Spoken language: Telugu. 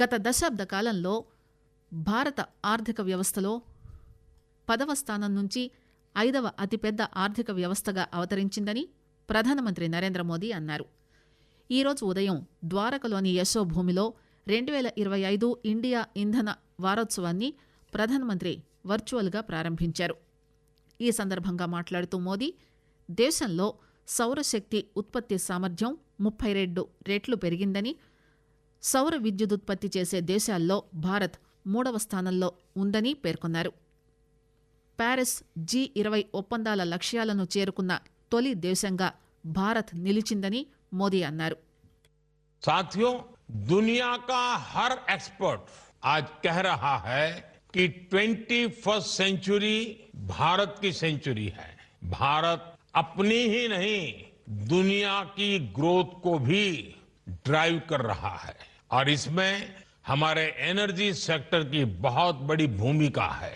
గత దశాబ్ద కాలంలో భారత ఆర్థిక వ్యవస్థలో పదవ స్థానం నుంచి ఐదవ అతిపెద్ద ఆర్థిక వ్యవస్థగా అవతరించిందని ప్రధానమంత్రి నరేంద్ర మోదీ అన్నారు. ఈరోజు ఉదయం ద్వారకలోని యశోభూమిలో రెండు వేల ఇరవై ఐదు ఇండియా ఇంధన వారోత్సవాన్ని ప్రధానమంత్రి వర్చువల్గా ప్రారంభించారు. ఈ సందర్భంగా మాట్లాడుతూ మోదీ దేశంలో సౌరశక్తి ఉత్పత్తి సామర్థ్యం ముప్పై రెండు రెట్లు పెరిగిందని సౌర విద్యుదుత్పత్తి చేసే దేశాల్లో భారత్ మూడవ స్థానంలో ఉందని పేర్కొన్నారు ప్యారిస్ జీ ఇరవై ఒప్పందాల లక్ష్యాలను చేరుకున్న తొలి దేశంగా భారత్ నిలిచిందని మోదీ అన్నారు साथियों दुनिया का हर एक्सपर्ट आज कह रहा है कि 21st सेंचुरी भारत की सेंचुरी है भारत अपनी ही नहीं दुनिया की ग्रोथ को भी ड्राइव कर रहा है और इसमें हमारे एनर्जी सेक्टर की बहुत बड़ी भूमिका है।